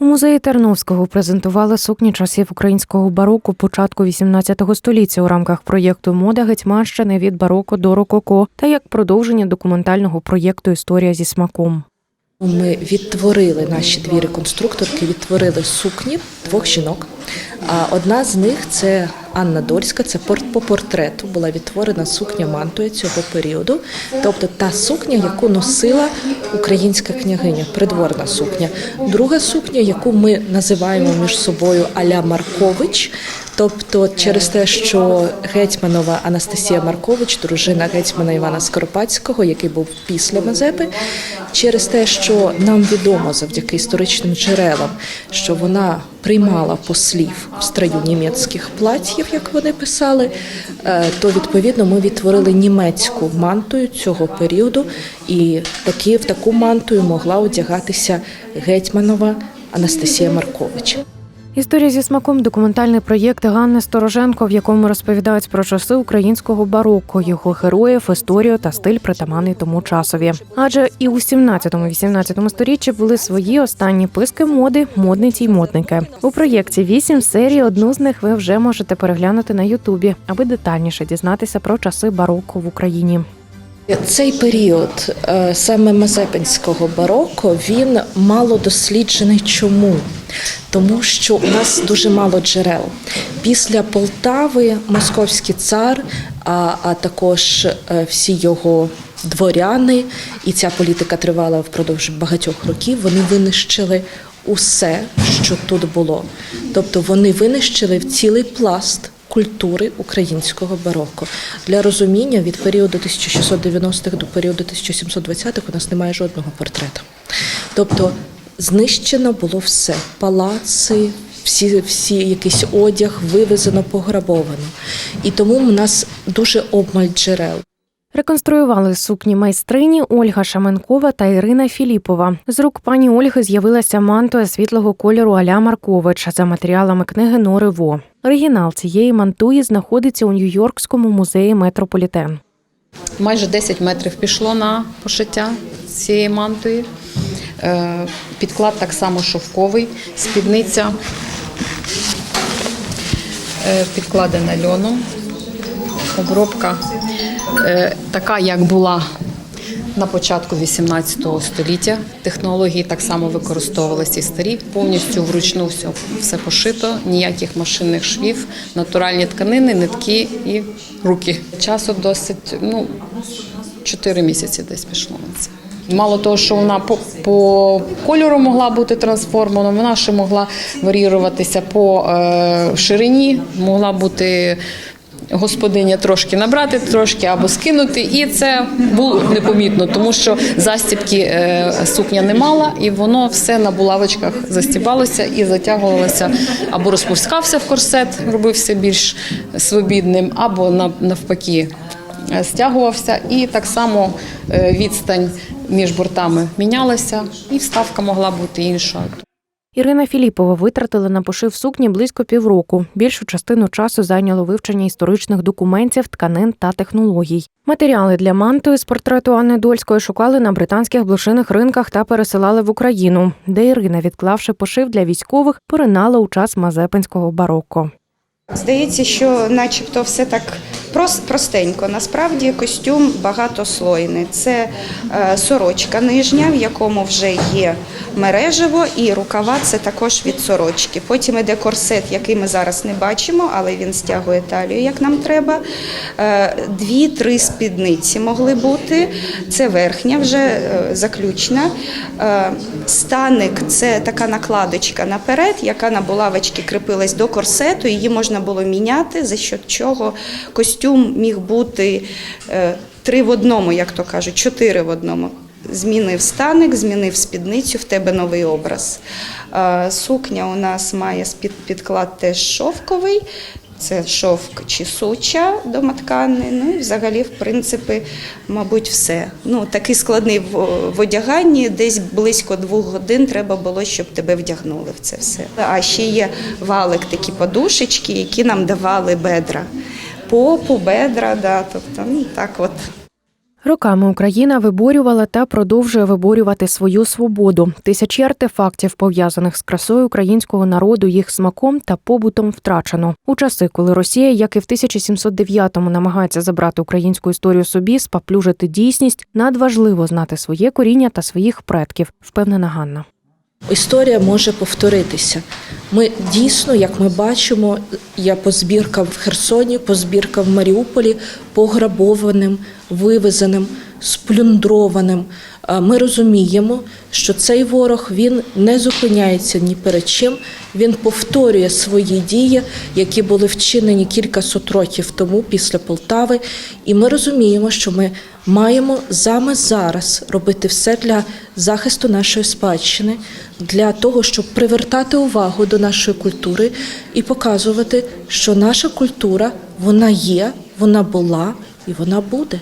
У музеї Терновського презентували сукні часів українського бароку початку XVIII століття у рамках проєкту Мода Гетьманщини від бароко до рококо та як продовження документального проєкту Історія зі смаком. Ми відтворили наші дві реконструкторки, відтворили сукні двох жінок. А одна з них це Анна Дольська. Це пор- по портрету була відтворена сукня мантуя цього періоду, тобто та сукня, яку носила українська княгиня, придворна сукня. Друга сукня, яку ми називаємо між собою Аля Маркович. Тобто, через те, що гетьманова Анастасія Маркович, дружина гетьмана Івана Скоропадського, який був після Мазепи, через те, що нам відомо завдяки історичним джерелам, що вона приймала послів в строю німецьких платьїв, як вони писали, е, то відповідно ми відтворили німецьку мантую цього періоду, і такі в таку мантую могла одягатися гетьманова Анастасія Маркович. Історія зі смаком документальний проєкт Ганни Стороженко, в якому розповідають про часи українського бароко, його героїв, історію та стиль притаманний тому часові. Адже і у 17-18 сторіччі були свої останні писки моди, модниці й модники. У проєкті вісім серій. Одну з них ви вже можете переглянути на Ютубі, аби детальніше дізнатися про часи бароко в Україні. Цей період е, саме мазепинського бароко він мало досліджений. Чому? Тому що у нас дуже мало джерел. Після Полтави московський цар, а, а також е, всі його дворяни, і ця політика тривала впродовж багатьох років. Вони винищили усе, що тут було. Тобто вони винищили цілий пласт культури українського бароко. Для розуміння від періоду 1690-х до періоду 1720-х у нас немає жодного портрета. Тобто знищено було все: палаци, всі, всі якийсь одяг вивезено, пограбовано. І тому у нас дуже обмаль джерел. Реконструювали сукні майстрині Ольга Шаменкова та Ірина Філіпова. З рук пані Ольги з'явилася мантуя світлого кольору Аля Маркович за матеріалами книги Нори Во. Оригінал цієї мантуї знаходиться у Нью-Йоркському музеї Метрополітен. Майже 10 метрів пішло на пошиття цієї мантої. Е, Підклад так само шовковий, спідниця е, підкладена льоном. Обробка е, така, як була на початку 18 століття. Технології так само використовувалися і старі, повністю вручну все, все пошито, ніяких машинних швів, натуральні тканини, нитки і руки. Часу досить, ну, 4 місяці десь пішло на це. Мало того, що вона по, по кольору могла бути трансформована, вона ще могла варіюватися по е, ширині, могла бути господиня трошки набрати, трошки або скинути, і це було непомітно, тому що застібки е, сукня не мала, і воно все на булавочках застібалося і затягувалося, або розпускався в корсет, робився більш свобідним, або навпаки стягувався, і так само е, відстань між бортами мінялася, і вставка могла бути іншою. Ірина Філіпова витратила на пошив сукні близько півроку. Більшу частину часу зайняло вивчення історичних документів, тканин та технологій. Матеріали для мантої з портрету Анни Дольської шукали на британських блошиних ринках та пересилали в Україну, де Ірина, відклавши пошив для військових, поринала у час мазепинського бароко. Здається, що начебто все так простенько. Насправді костюм багатослойний. Це е, сорочка нижня, в якому вже є мережево, і рукава це також від сорочки. Потім іде корсет, який ми зараз не бачимо, але він стягує талію, як нам треба. Е, Дві-три спідниці могли бути. Це верхня, вже е, заключна. Станик це така накладочка наперед, яка на булавочці кріпилась до корсету. Її можна було міняти, за що чого костюм міг бути е, три в одному, як то кажуть, чотири в одному. Змінив станик, змінив спідницю, в тебе новий образ. Е, Сукня у нас має підклад теж шовковий. Це шовк чи суча домотканий. Ну і взагалі, в принципі, мабуть, все. Ну, такий складний в одяганні, десь близько двох годин треба було, щоб тебе вдягнули в це все. А ще є валик, такі подушечки, які нам давали бедра. Попу, бедра, да, тобто ну, так от. Роками Україна виборювала та продовжує виборювати свою свободу. Тисячі артефактів, пов'язаних з красою українського народу, їх смаком та побутом втрачено. У часи, коли Росія, як і в 1709-му, намагається забрати українську історію собі, спаплюжити дійсність, надважливо знати своє коріння та своїх предків, впевнена Ганна. Історія може повторитися. Ми дійсно, як ми бачимо, я по збіркам в Херсоні, по збіркам в Маріуполі, пограбованим, вивезеним, сплюндрованим. Ми розуміємо, що цей ворог він не зупиняється ні перед чим. Він повторює свої дії, які були вчинені кількасот років тому після Полтави. І ми розуміємо, що ми маємо саме зараз робити все для захисту нашої спадщини, для того, щоб привертати увагу до нашої культури і показувати, що наша культура вона є, вона була і вона буде.